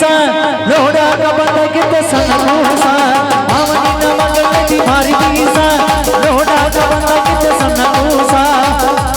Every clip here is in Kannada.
सा लोड़ा का बंदा कितने सनकोसा भावनी न मंगल की भारी की सा लोड़ा का बंदा कितने सनकोसा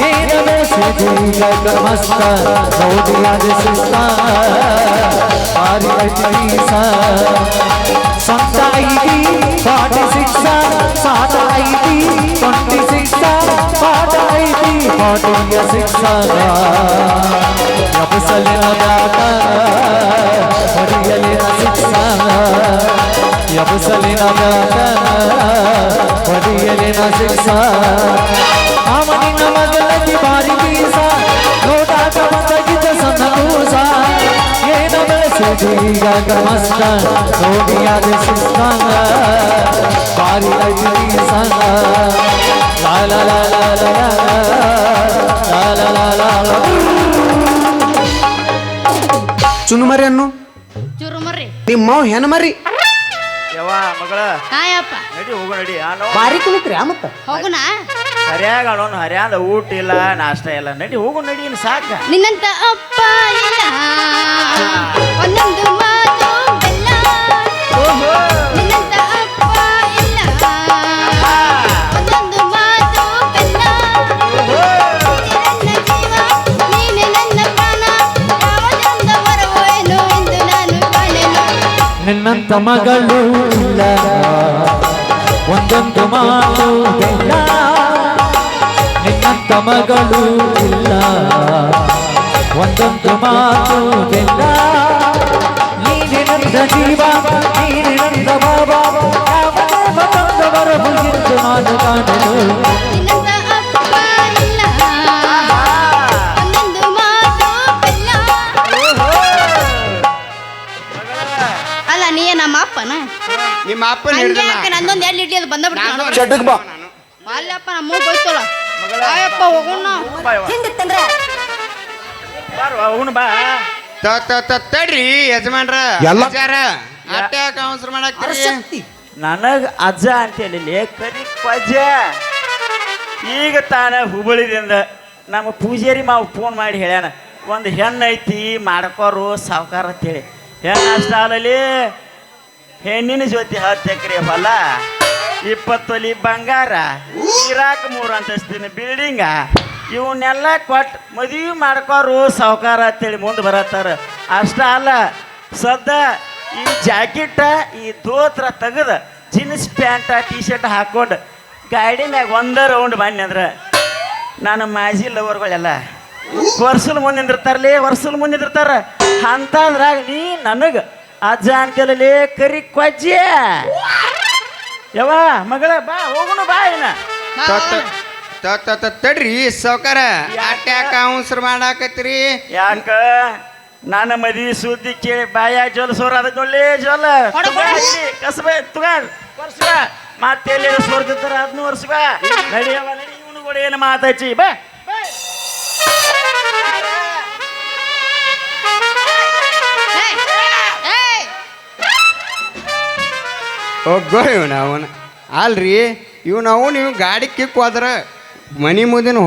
ये नमे से दिया गमस्ता सौदिया दे सुस्ता भारी की सा संताई दी पार्टी शिक्षा साथ आई दी पंटी शिक्षा पार्ट आई दी पार्टी शिक्षा मस्तान सोडिया दे सुस्तान बारी लगी सन ला ला ला ला ला ला ला ला ला ಚುನುಮರಿ ಅನ್ನು? ಚುರುಮರಿ ನಿಮ್ಮ ಮಾವ್ ಹೆಣ್ಣು ಮರಿ? ಯವ್ವ ಮಗಳ. ಹಾಯಪ್ಪ. ನಡಿ ಹೋಗು ನಡಿ. ಬಾರಿ ಕುಳಿತ್ರಿ ಮತ್ತ? ಹೋಗುಣ ಹರ್ಯಾಗ ಹರಿಯಾದ ಹರ್ಯಾದ ಊಟ ಇಲ್ಲ ನಾಷ್ಟ ಇಲ್ಲ. ನಡಿ ಹೋಗು ನಡಿ ಇನ್ನು ಸಾಕ. ನಿನ್ನಂತ ಅಪ್ಪ ತಕ್ಕ ಮಗಳು ಇಲ್ಲ. ಒಂದೊಂದು ಮಾತು ಬೆಲ್ಲ ನಿನ್ನಂತ ಮಗಳು ಇಲ್ಲ. ಒಂದೊಂದು ಮಾತು ಬೆಲ್ಲ ನೀನಿರಂದ ಜೀವ ನೀ ನಮ್ಮ ಅಪ್ಪನ? ನಿಮ್ಮ ಅಪ್ಪನ ಹಂಗೆ ಯಾಕೆ ನಂದೊಂದು ಎಲ್ಲಿ ಇಡ್ಲಿ ಅದು ಬಂದ ಬಿಡ್ತಾನ ಚಟಕ್ ಬಾ. ಅಲ್ಲಪ್ಪ ನಮ್ಮ ಮೂಗ್ ಬೈತೋಳ ಆಯಪ್ಪ ಹೋಗೋಣ. ಬಾರ್ವಾ, ಹೋಗುಣ ಬಾ. ತ ತ ತ ತಡ್ರಿ ಯಜಮಾನ್ರ. ಎಲ್ಲ- ಅಜ್ಜಾರ. ಅಟ್ಟ ಯಾಕೆ ಅವಸರ ಮಾಡಾಕ್ತೀರಿ? ನನಗ ಅಜ್ಜ ಅಂತೇಳಿ ಕರಿ ಪಜ್ಜ. ಈಗ ತಾನ ಹುಬ್ಬಳ್ಳಿದಿಂದ ನಮ್ಮ ಪೂಜಾರಿ ಮಾವ ಫೋನ್ ಮಾಡಿ ಹೇಳ್ಯಾನ ಒಂದು ಹೆಣ್ಣು ಐತಿ ಮಾಡ್ಕೋರು ಸಾವುಕಾರ ಅಂತೇಳಿ ಅಷ್ಟ ಅಲ್ಲಲ್ಲಿ ಹೆಣ್ಣಿನ ಜೊತೆ ಹತ್ತು ಎಕರೆ ಹೊಲ ಇಪ್ಪತ್ತೊಲಿ ಬಂಗಾರ, ಇರಾಕ್ ಮೂರು ಅಂತಸ್ತಿನ ಬಿಲ್ಡಿಂಗ ಇವನ್ನೆಲ್ಲ ಕೊಟ್ಟು ಮದುವೆ ಮಾಡ್ಕೋರು ಸಾವುಕಾರ ಅಂತೇಳಿ ಮುಂದೆ ಬರತ್ತಾರ. ಅಷ್ಟ ಅಲ್ಲ, ಸದ್ದ ಈ ಜಾಕೆಟ್ ಈ ದೋತ್ರ ತೆಗೆದ ಜೀನ್ಸ್ ಪ್ಯಾಂಟ ಟಿ ಶರ್ಟ್ ಹಾಕೊಂಡು ಗಾಡಿ ಮ್ಯಾಗ ಒಂದ ರೌಂಡ್ ಬನ್ನಿ ಅಂದ್ರೆ ನಾನು ಮಾಜಿ ಲವರ್ಗಳೆಲ್ಲ ವರ್ಷಲ್ ಮುಂದೆ ನಿಂದಿರ್ತಾರಲೇ, ವರ್ಷಲ್ ಮುಂದೆ ನಿಂದಿರ್ತಾರ. ಅಂತಂದ್ರಾಗ ನೀ ನನಗೆ ಅಜ್ಜ ಅಂತೇಳಿ ಕರಿ ಕೊಜ್ಜೆ. ಯವ್ವ ಮಗಳ ಬಾ ಹೋಗುಣ ಬಾ ತ ತಡ್ರಿ ಸೌಕಾರ ಅಟ್ಟ ಯಾಕೆ ಅವಸರ ಮಾಡಾಕತ್ತೀರಿ? ಯಾಕ? ನನ್ನ ಮದಿ ಸುದ್ದಿ ಕೇಳಿ ಬಾಯ ಜೋಲ್ ಸೋರ್ ಅದಕ್ಕೊಳ್ಳಿ ಜೋಲ್. ಕಸಬೆ ತುಗ ವರ್ಷ ಮತ್ತೆ ಎಲ್ಲಿ ಹದಿನೂರು ಅದನ್ನು ವರ್ಷ ನಡಿಯವ ನಡಿ ಇವನು ಕೂಡ ಏನು ಮಾತಾಚಿ ಬಾ. ಹೋಗೋ ಇವನ ಅವನ ಅಲ್ರಿ ಇವ್ ಅವನು ನೀವು ಗಾಡಿ ಕಿಕ್ ಹೋದ್ರ ಮನಿ ಮುಂದಿನ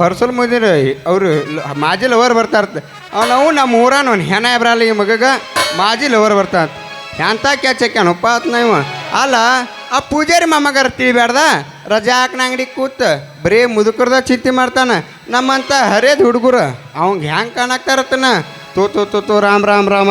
ಹೊರಸಲ್ ಮುದಿನ ಅವರು ಮಾಜಿ ಲವರ್ ಬರ್ತಾ ಇರ್ತ ಅವನವು ನಮ್ಮ ಊರಾನ ಅವ್ನು ಹೆಣ ಇಬ್ರಲ್ಲ ಈ ಮಗಗ ಮಾಜಿ ಲವರ್ ಬರ್ತಾರ ಎಂತ ಕ್ಯಾಚಕ್ಯಾನಪ್ಪ ಆತ್ ಇವ. ಅಲ್ಲ, ಆ ಪೂಜಾರಿ ಮಮ್ಮಗಾರ ತಿಳಿಬ್ಯಾಡ್ದ? ರಜಾ ಹಾಕ್ನ ಅಂಗಡಿ ಕೂತ್ ಬರೀ ಮುದುಕರ್ದ ಚಿಂತೆ ಮಾಡ್ತಾನ. ನಮ್ಮಂತ ಹರೇದ್ ಹುಡುಗರು, ಅವಂಗೆ ಹೆಂಗೆ ಕಾಣಾಕ್ತಾರತ್ತನ? ತೋ ತೋ ತೋ ತೋ, ರಾಮ್ ರಾಮ್, ರಾಮ.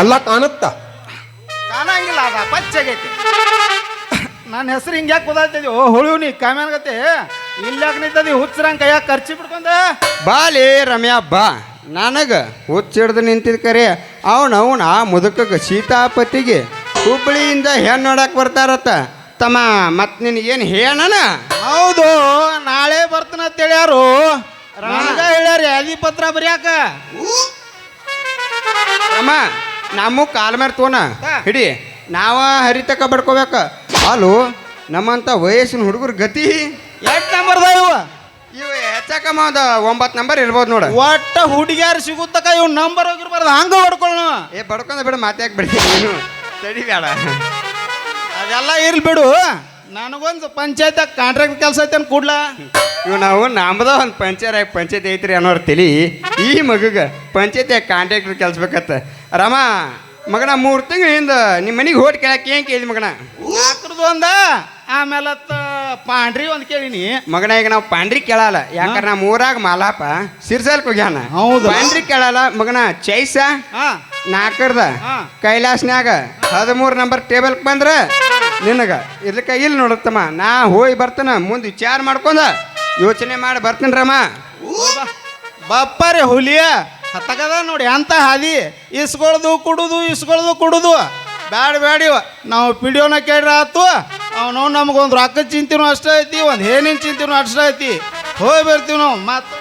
ಎಲ್ಲ ಕಾಣುತ್ತ? ಕಾಣಂಗಿಲ್ಲ ಅದ ಪಚ್ಚಗೈತಿ. ನನ್ನ ಹೆಸರು ಹಿಂಗೆ ಯಾಕೆ ಗೊತ್ತಾಗ್ತದೆ ಓ ಹುಳು ನೀ ಕಾಮ್ಯಾನಗತ್ತೆ ಇಲ್ಲಾಕ್ ನಿಂತದಿ? ಹುಚ್ಚರಂಗ ಕೈಯಾಗ ಖರ್ಚಿ ಬಿಡ್ಕೊಂಡ ಬಾಲಿ ರಮ್ಯಾ ಬಾ. ನನಗ ಹುಚ್ಚಿಡ್ದು ನಿಂತಿದ್ ಕರೆ. ಅವನವನ ಅವನ ಆ ಮುದುಕಗ ಸೀತಾಪತಿಗೆ ಹುಬ್ಬಳ್ಳಿಯಿಂದ ಹೆಣ್ಣು ನೋಡಕ್ ಬರ್ತಾರತ್ತ. ತಮ್ಮ ಮತ್ ನಿನಗೇನು ಹೇಳಣ ಹೌದು ನಾಳೆ ಬರ್ತನ ಅಂತ ಹೇಳ್ಯಾರು ನನಗ ಹೇಳ್ಯಾರ ಯಾದಿ ಪತ್ರ ಬರ್ಯಾಕ? ಅಮ್ಮ ನಮ್ಮ ಕಾಲ ಮೇಲೆ ತೋನ. ಹಿಡಿ. ನಾವ ಹರಿತಕ ಬಡ್ಕೋಬೇಕ. ಹಾಲು ನಮ್ಮಂತ ವಯಸ್ಸಿನ ಹುಡುಗರ ಗತಿ. ಎಷ್ಟು ನಂಬರ್ ಇವ? ಇವು ಹೆಚ್ಚಕಮ್ಮ ಒಂದು ಒಂಬತ್ತು ನಂಬರ್ ಇರ್ಬೋದು ನೋಡು. ಒಟ್ಟ ಹುಡುಗಿಯಾರು ಸಿಗುತ್ತಕ ಇವ್ ನಂಬರ್ ಹೋಗಿರ್ಬಾರ್ದು. ಹಂಗ ಬಡ್ಕೊಳ್ಳೋಣ ಏ ಬಡ್ಕೊಂಡ ಬಿಡು ಮಾತಾಕ್ ಬಿಡಿ. ನೀನು ಸರಿ ಬೇಡ ಅದೆಲ್ಲ ಇರ್ಲಿ ಬಿಡು. ನನಗೊಂದು ಪಂಚಾಯತ್ ಕಾಂಟ್ರಾಕ್ಟ್ ಕೆಲಸ ಐತೆ ಕೂಡ್ಲ? ಇವು ನಾವು ನಮ್ದ ಒಂದು ಪಂಚಾಯತ್ ಪಂಚಾಯತ್ ಐತ್ರಿ ಅನ್ನೋರು ತಿಳಿ ಈ ಮಗಗ ಪಂಚಾಯತ್ ಕಾಂಟ್ರಾಕ್ಟರ್ ಕೆಲ್ಸಬೇಕತ್ತ. ರಾಮ ಮಗನ ಮೂರು ತಿಂಗಳಿಂದ ನಿಮ್ಮ ಮನೆಗೆ ಹೋಗಿ ಕೇಳಕ್ಕೆ ಏನು ಕೇಳಿ ಮಗನ? ಒಂದ ಆಮೇಲೆ ಪಾಂಡ್ರಿ ಒಂದು ಕೇಳಿನಿ. ಮಗನ ಈಗ ನಾವು ಪಾಂಡ್ರಿ ಕೇಳಲ್ಲ ಯಾಕಂದ್ರೆ ನಮ್ಮ ಊರಾಗ ಮಾಲಾಪ ಸಿರ್ಸಲ್ ಹೋಗ್ಯಾನ ಹೌದು. ಪಾಂಡ್ರಿ ಕೇಳಲ್ಲ ಮಗನ ಚೈಸ ಹಾ. ನಾಲ್ಕರ್ದ ಹಾ. ಕೈಲಾಸ್ನ್ಯಾಗ ಹದಿಮೂರು ನಂಬರ್ ಟೇಬಲ್ ಬಂದ್ರ ನಿನಗ. ಇದಕ್ಕೆ ಇಲ್ಲಿ ನೋಡತ್ತಮ್ಮ ನಾ ಹೋಗಿ ಬರ್ತನ ಮುಂದೆ ವಿಚಾರ ಮಾಡ್ಕೊಂಡ ಯೋಚನೆ ಮಾಡಿ ಬರ್ತೀನಿ ರಮ್ಮ ಬಪ್ಪರೆ ಹುಲಿಯ ಹತ್ತಗದ ನೋಡಿ ಅಂತ ಹಾದಿ ಇಸ್ಕೊಳ್ದು ಕುಡುದು ಇಸ್ಕೊಳ್ದು ಕುಡುದು. ಬ್ಯಾಡ ಬ್ಯಾಡಿವ ನಾವು ಪಿಡಿಯೋನ ಕೇಳ್ರ ಆತು, ಅವನು ನಮಗೊಂದು ರೊಕ್ಕ ಚಿಂತಿನೂ ಅಷ್ಟೇ ಐತಿ, ಒಂದು ಏನೇನು ಚಿಂತಿನೂ ಅಷ್ಟೇ ಐತಿ. ಹೋಗಿ ಬರ್ತೀವಿ ನಾವು ಮತ್ತೆ